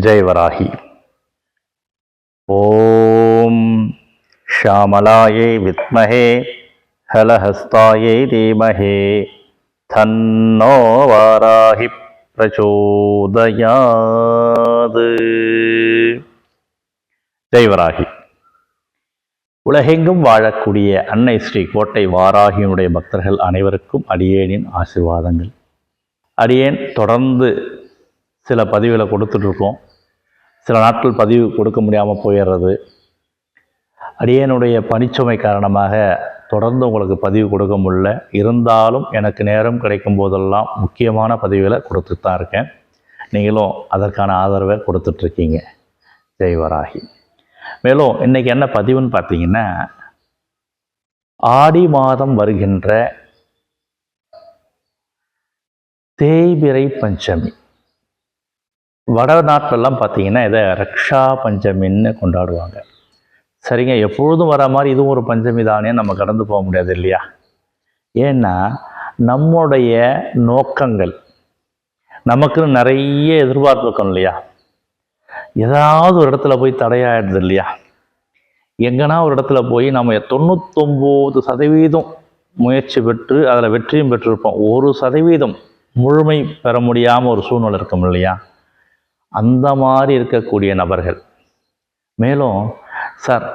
ஜெயவராகி. ஓம் ஷாமலாயை வித்மஹே ஹலஹஸ்தாயை தீமஹே தன்னோ வாராகி பிரச்சோதயாது ஜெய்வராகி. உலகெங்கும் வாழக்கூடிய அன்னை ஸ்ரீ கோட்டை வாராகியினுடைய பக்தர்கள் அனைவருக்கும் அடியேனின் ஆசிர்வாதங்கள். அடியேன் தொடர்ந்து சில பதிவுகளை கொடுத்துட்ருக்கோம். சில நாட்கள் பதிவு கொடுக்க முடியாமல் போயிடுறது. அடியனுடைய பணிச்சுமை காரணமாக தொடர்ந்து உங்களுக்கு பதிவு கொடுக்க முடியல. இருந்தாலும் எனக்கு நேரம் கிடைக்கும் போதெல்லாம் முக்கியமான பதிவுகளை கொடுத்துட்டு தான் இருக்கேன். நீங்களும் அதற்கான ஆதரவை கொடுத்துட்ருக்கீங்க. ஜெய்வராகி மேலும் இன்றைக்கி என்ன பதிவுன்னு பார்த்தீங்கன்னா ஆடி மாதம் வருகின்ற தேய்பிரை பஞ்சமி. வட நாட்டிலலாம் பார்த்தீங்கன்னா இதை ரக்ஷா பஞ்சமின்னு கொண்டாடுவாங்க. சரிங்க எப்பொழுதும் வர மாதிரி இதுவும் ஒரு பஞ்சமி தானே நம்ம கடந்து போக முடியாது இல்லையா? ஏன்னா நம்முடைய நோக்கங்கள் நமக்குன்னு நிறைய எதிர்பார்ப்பு இருக்கணும் இல்லையா? ஏதாவது ஒரு இடத்துல போய் தடையாயிடுது இல்லையா? எங்கன்னா ஒரு இடத்துல போய் நம்ம தொண்ணூத்தொம்பது சதவீதம் முயற்சி பெற்று அதில் வெற்றியும் பெற்றிருப்போம். ஒரு சதவீதம் முழுமை பெற முடியாமல் ஒரு சூழ்நிலை இருக்கும் இல்லையா? அந்த மாதிரி இருக்கக்கூடிய நபர்கள். மேலும் சார்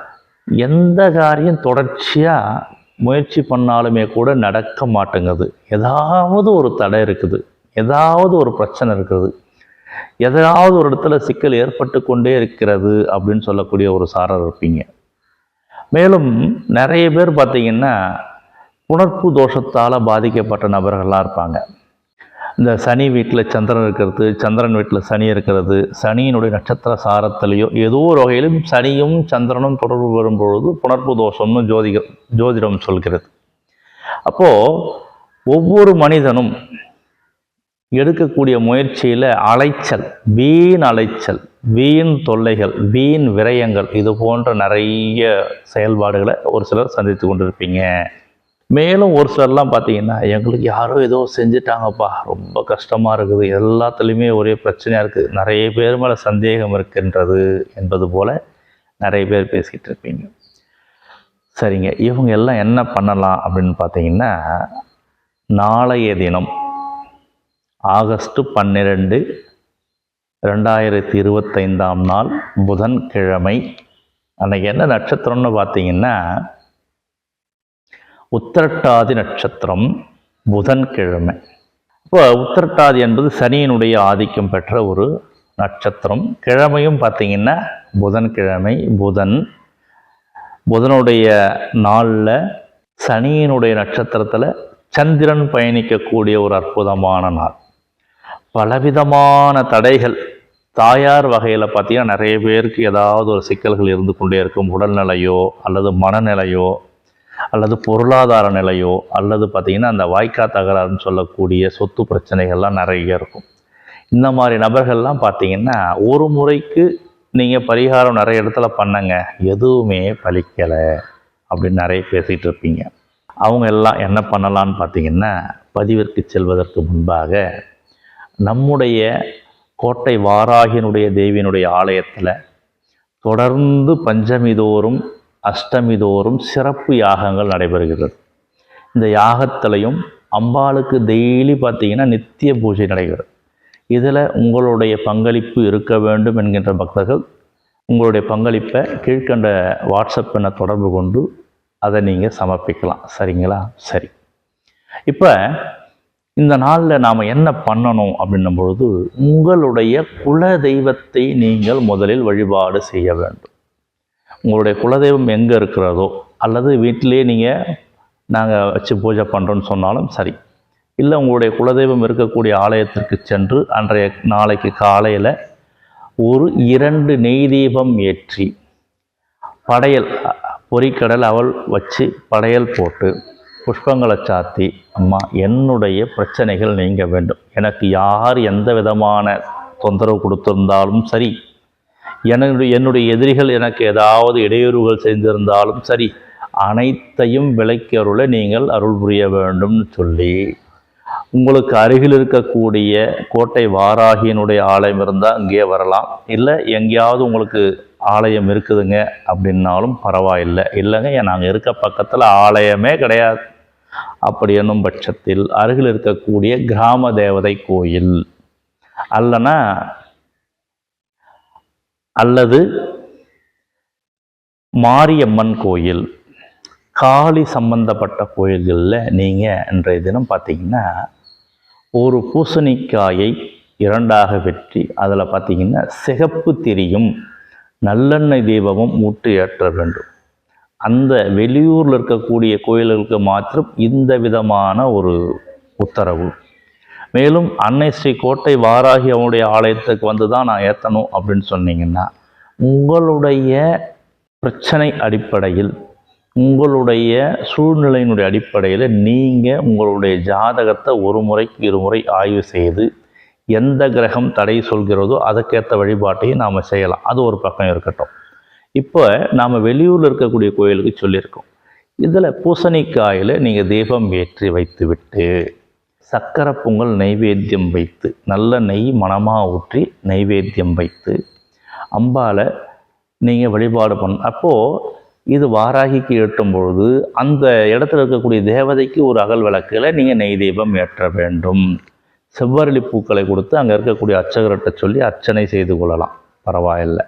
எந்த காரியம் தொடர்ச்சியாக முயற்சி பண்ணாலுமே கூட நடக்க மாட்டேங்குது. ஏதாவது ஒரு தடை இருக்குது. ஏதாவது ஒரு பிரச்சனை இருக்குது. எதாவது ஒரு இடத்துல சிக்கல் ஏற்பட்டு கொண்டே இருக்கிறது அப்படின்னு சொல்லக்கூடிய ஒரு சாரர் இருப்பீங்க. மேலும் நிறைய பேர் பார்த்திங்கன்னா புணர்ப்பு தோஷத்தால் பாதிக்கப்பட்ட நபர்களாக இருப்பாங்க. இந்த சனி வீட்டில் சந்திரன் இருக்கிறது சந்திரன் வீட்டில் சனி இருக்கிறது சனியினுடைய நட்சத்திர சாரத்திலேயோ ஏதோ ஒரு வகையிலும் சனியும் சந்திரனும் தொடர்பு வரும்பொழுது புணர்ப்பு தோஷம்னு ஜோதிக ஜோதிடம் சொல்கிறது. அப்போது ஒவ்வொரு மனிதனும் எடுக்கக்கூடிய முயற்சியில் அலைச்சல் வீண் அலைச்சல் வீண் தொல்லைகள் வீண் விரயங்கள் இது போன்ற நிறைய செயல்பாடுகளை ஒரு சிலர் சந்தித்து கொண்டிருப்பீங்க. மேலும் ஒரு சிலர்லாம் பார்த்தீங்கன்னா எங்களுக்கு யாரோ ஏதோ செஞ்சுட்டாங்கப்பா ரொம்ப கஷ்டமாக இருக்குது. எல்லாத்துலேயுமே ஒரே பிரச்சனையாக இருக்குது நிறைய பேர் மேலே சந்தேகம் இருக்கின்றது என்பது போல் நிறைய பேர் பேசிகிட்டு இருப்பீங்க. சரிங்க. இவங்க எல்லாம் என்ன பண்ணலாம் அப்படின்னு பார்த்தீங்கன்னா நாளைய தினம் ஆகஸ்ட் பன்னிரெண்டு ரெண்டாயிரத்தி இருபத்தைந்தாம் நாள் புதன்கிழமை அன்றைக்கி என்ன நட்சத்திரம்னு பார்த்தீங்கன்னா உத்திரட்டாதி நட்சத்திரம் புதன்கிழமை. இப்போ உத்திரட்டாதி என்பது சனியினுடைய ஆதிக்கம் பெற்ற ஒரு நட்சத்திரம். கிழமையும் பார்த்திங்கன்னா புதன்கிழமை புதன். புதனுடைய நாளில் சனியினுடைய நட்சத்திரத்தில் சந்திரன் பயணிக்கக்கூடிய ஒரு அற்புதமான நாள். பலவிதமான தடைகள் தாயார் வகையில் பார்த்தீங்கன்னா நிறைய பேருக்கு ஏதாவது ஒரு சிக்கல்கள் இருந்து கொண்டே இருக்கும். உடல்நிலையோ அல்லது மனநிலையோ அல்லது பொருளாதார நிலையோ அல்லது பார்த்திங்கன்னா அந்த வாய்க்கா தகராறுன்னு சொல்லக்கூடிய சொத்து பிரச்சனைகள்லாம் நிறைய இருக்கும். இந்த மாதிரி நபர்கள்லாம் பார்த்திங்கன்னா ஒரு முறைக்கு நீங்கள் பரிகாரம் நிறைய இடத்துல பண்ணங்க எதுவுமே பலிக்கலை அப்படின்னு நிறைய பேசிகிட்டு இருப்பீங்க. அவங்க எல்லாம் என்ன பண்ணலான்னு பார்த்தீங்கன்னா பதிவிற்கு செல்வதற்கு முன்பாக நம்முடைய கோட்டை வாராகினுடைய தேவியினுடைய ஆலயத்தில் தொடர்ந்து பஞ்சமி தோறும் அஷ்டமி தோறும் சிறப்பு யாகங்கள் நடைபெறுகிறது. இந்த யாகத்திலையும் அம்பாளுக்கு டெய்லி பார்த்தீங்கன்னா நித்திய பூஜை நடைபெறும். இதில் உங்களுடைய பங்களிப்பு இருக்க வேண்டும் என்கின்ற பக்தர்கள் உங்களுடைய பங்களிப்பை கீழ்கண்ட வாட்ஸ்அப் என தொடர்பு கொண்டு அதை நீங்கள் சமர்ப்பிக்கலாம். சரிங்களா? சரி. இப்போ இந்த நாளில் நாம் என்ன பண்ணணும் அப்படின்னும் பொழுது உங்களுடைய குல தெய்வத்தை நீங்கள் முதலில் வழிபாடு செய்ய வேண்டும். உங்களுடைய குலதெய்வம் எங்கே இருக்கிறதோ அல்லது வீட்டிலே நீங்கள் நாங்கள் வச்சு பூஜை பண்ணுறோன்னு சொன்னாலும் சரி. இல்லை உங்களுடைய குலதெய்வம் இருக்கக்கூடிய ஆலயத்திற்கு சென்று அன்றைய நாளைக்கு காலையில் ஒரு இரண்டு நெய் தீபம் ஏற்றி படையல் பொறிக்கடல் அவள் வச்சு படையல் போட்டு புஷ்பங்களை சாத்தி அம்மா என்னுடைய பிரச்சனைகள் நீங்க வேண்டும். எனக்கு யார் எந்த விதமான தொந்தரவு கொடுத்திருந்தாலும் சரி என்னுடைய என்னுடைய எதிரிகள் எனக்கு ஏதாவது இடையூறுகள் செய்திருந்தாலும் சரி அனைத்தையும் விலைக்கு அருள நீங்கள் அருள் புரிய வேண்டும்னு சொல்லி உங்களுக்கு அருகில் இருக்கக்கூடிய கோட்டை வாராகியினுடைய ஆலயம் இருந்தால் இங்கே வரலாம். இல்லை எங்கேயாவது உங்களுக்கு ஆலயம் இருக்குதுங்க அப்படின்னாலும் பரவாயில்லை. இல்லைங்க நாங்கள் இருக்க பக்கத்தில் ஆலயமே கிடையாது. அப்படி என்னும் பட்சத்தில் அருகில் இருக்கக்கூடிய கிராம தேவதை கோயில். அல்லனா அல்லது மாரியம்மன் கோயில் காளி சம்பந்தப்பட்ட கோயில்களில் நீங்கள் இன்றைய தினம் பார்த்தீங்கன்னா ஒரு பூசணிக்காயை இரண்டாக வெற்றி அதில் பார்த்தீங்கன்னா சிகப்பு திரியும் நல்லெண்ணெய் தீபமும் ஊட்டு ஏற்ற வேண்டும். அந்த வெளியூரில் இருக்கக்கூடிய கோயில்களுக்கு மாத்திரம் இந்த விதமான ஒரு உத்தரவு. மேலும் அன்னை ஸ்ரீ கோட்டை வாராகி அவனுடைய ஆலயத்துக்கு வந்து தான் நான் ஏற்றணும் அப்படின்னு சொன்னீங்கன்னா உங்களுடைய பிரச்சனை அடிப்படையில் உங்களுடைய சூழ்நிலையினுடைய அடிப்படையில் நீங்கள் உங்களுடைய ஜாதகத்தை ஒரு முறைக்கு இருமுறை ஆய்வு செய்து எந்த கிரகம் தடை சொல்கிறதோ அதுக்கேற்ற வழிபாட்டையும் நாம் செய்யலாம். அது ஒரு பக்கம் இருக்கட்டும். இப்போ நாம் வெளியூரில் இருக்கக்கூடிய கோயிலுக்கு சொல்லியிருக்கோம். இதில் பூசணிக்காயில் நீங்கள் தீபம் ஏற்றி வைத்து விட்டு சக்கரை பொங்கல் நைவேத்தியம் வைத்து நல்ல நெய் மணமாக ஊற்றி நைவேத்தியம் வைத்து அம்பால நீங்கள் வழிபாடு பண்ண அப்போது இது வாராகிக்கு ஏற்றும் பொழுது அந்த இடத்துல இருக்கக்கூடிய தேவதைக்கு ஒரு அகல் விளக்கில் நீங்கள் நெய் தீபம் ஏற்ற வேண்டும். செவ்வரளி பூக்களை கொடுத்து அங்கே இருக்கக்கூடிய அர்ச்சகர்கிட்ட சொல்லி அர்ச்சனை செய்து கொள்ளலாம். பரவாயில்லை.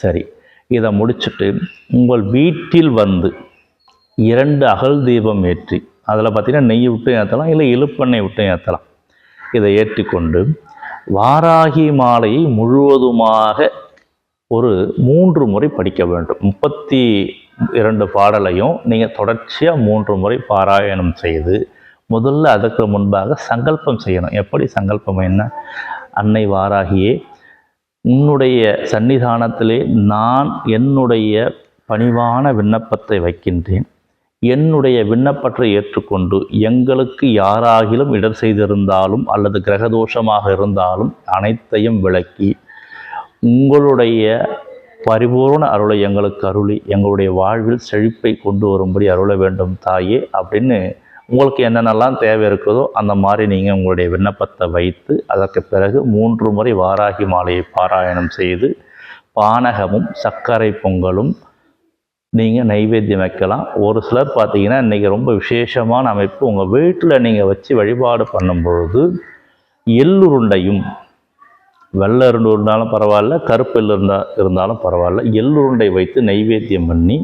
சரி இதை முடிச்சுட்டு உங்கள் வீட்டில் வந்து இரண்டு அகல் தீபம் ஏற்றி அதில் பார்த்திங்கன்னா நெய் விட்டு ஏற்றலாம் இல்லை இழுப்பெண்ணெய் விட்டு ஏற்றலாம். இதை ஏற்றிக்கொண்டு வாராகி மாலையை முழுவதுமாக ஒரு மூன்று முறை படிக்க வேண்டும். முப்பத்தி இரண்டு பாடலையும் நீங்கள் தொடர்ச்சியாக மூன்று முறை பாராயணம் செய்து முதல்ல அதற்கு முன்பாக சங்கல்பம் செய்யணும். எப்படி சங்கல்பம் என்ன? அன்னை வாராகியே உன்னுடைய சன்னிதானத்திலே நான் என்னுடைய பணிவான விண்ணப்பத்தை வைக்கின்றேன். என்னுடைய விண்ணப்பத்தை ஏற்றுக்கொண்டு எங்களுக்கு யாராகிலும் இடர் செய்திருந்தாலும் அல்லது கிரகதோஷமாக இருந்தாலும் அனைத்தையும் விளக்கி உங்களுடைய பரிபூர்ண அருளை எங்களுக்கு அருளி எங்களுடைய வாழ்வில் செழிப்பை கொண்டு வரும்படி அருள வேண்டும் தாயே அப்படின்னு உங்களுக்கு என்னென்னலாம் தேவை இருக்குதோ அந்த மாதிரி நீங்கள் உங்களுடைய விண்ணப்பத்தை வைத்து அதற்கு பிறகு மூன்று முறை வாராகி மாலையை பாராயணம் செய்து பானகமும் சர்க்கரை பொங்கலும் நீங்கள் நைவேத்தியம் வைக்கலாம். ஒரு சிலர் பார்த்தீங்கன்னா இன்றைக்கி ரொம்ப விசேஷமான அமைப்பு. உங்கள் வீட்டில் நீங்கள் வச்சு வழிபாடு பண்ணும் பொழுது எள்ளுருண்டையும் வெள்ளை உருண்டை இருந்தாலும் பரவாயில்ல கருப்பு எள்ளு இருந்தால் இருந்தாலும் பரவாயில்ல எள்ளுருண்டை வைத்து நைவேத்தியம் பண்ணி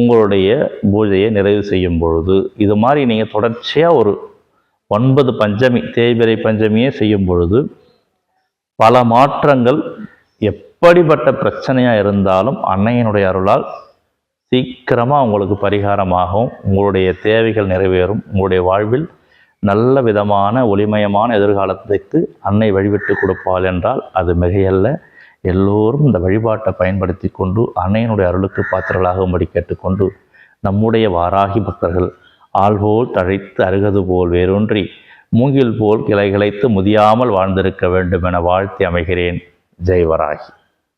உங்களுடைய பூஜையை நிறைவு செய்யும் பொழுது இது மாதிரி நீங்கள் தொடர்ச்சியாக ஒரு ஒன்பது பஞ்சமி தேய்பிரை பஞ்சமியே செய்யும் பொழுது பல மாற்றங்கள் எப்படிப்பட்ட பிரச்சனையாக இருந்தாலும் அன்னையினுடைய அருளால் சீக்கிரமாக உங்களுக்கு பரிகாரமாகவும் உங்களுடைய தேவைகள் நிறைவேறும். உங்களுடைய வாழ்வில் நல்ல விதமான ஒளிமயமான எதிர்காலத்துக்கு அன்னை வழிவிட்டு கொடுப்பாள் என்றால் அது மிகையல்ல. எல்லோரும் இந்த வழிபாட்டை பயன்படுத்தி கொண்டு அன்னையினுடைய அருளுக்கு பாத்திரர்களாகும்படி கேட்டுக்கொண்டு நம்முடைய வாராகி பக்தர்கள் ஆள்போல் தழைத்து அருகது போல் வேரூன்றி மூங்கில் போல் கிளை கிளைத்து முதியாமல் வாழ்ந்திருக்க வேண்டும் என வாழ்த்தி அமைகிறேன். ஜெய்வராகி.